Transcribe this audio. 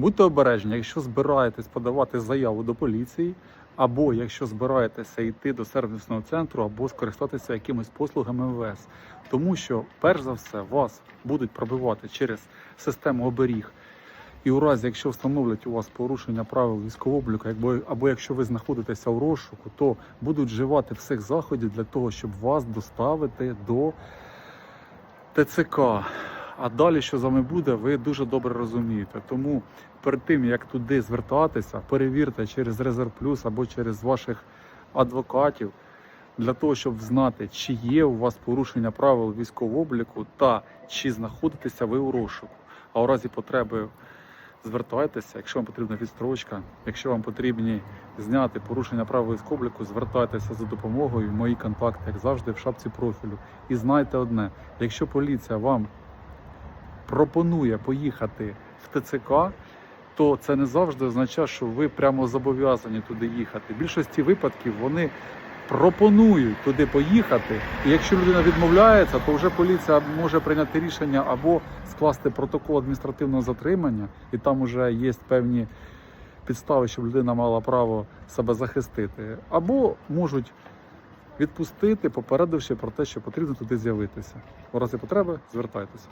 Будьте обережні, якщо збираєтесь подавати заяву до поліції, або якщо збираєтеся йти до сервісного центру, або скористатися якимись послугами МВС. Тому що, перш за все, вас будуть пробивати через систему оберіг. І у разі, якщо встановлять у вас порушення правил військового обліку, якби або якщо ви знаходитеся у розшуку, то будуть вживати всіх заходів для того, щоб вас доставити до ТЦК. А далі, що з вами буде, ви дуже добре розумієте. Тому перед тим як туди звертатися, перевірте через Резерв Плюс або через ваших адвокатів для того, щоб знати, чи є у вас порушення правил військового обліку та чи знаходитеся ви у розшуку. А у разі потреби звертайтеся, якщо вам потрібна відстрочка, якщо вам потрібні зняти порушення правил військового обліку, звертайтеся за допомогою. Мої контакти, як завжди, в шапці профілю. І знайте одне: якщо поліція вам пропонує поїхати в ТЦК, то це не завжди означає, що ви прямо зобов'язані туди їхати. В більшості випадків вони пропонують туди поїхати, і якщо людина відмовляється, то вже поліція може прийняти рішення або скласти протокол адміністративного затримання, і там вже є певні підстави, щоб людина мала право себе захистити, або можуть відпустити, попередивши про те, що потрібно туди з'явитися. У разі потреби звертайтеся.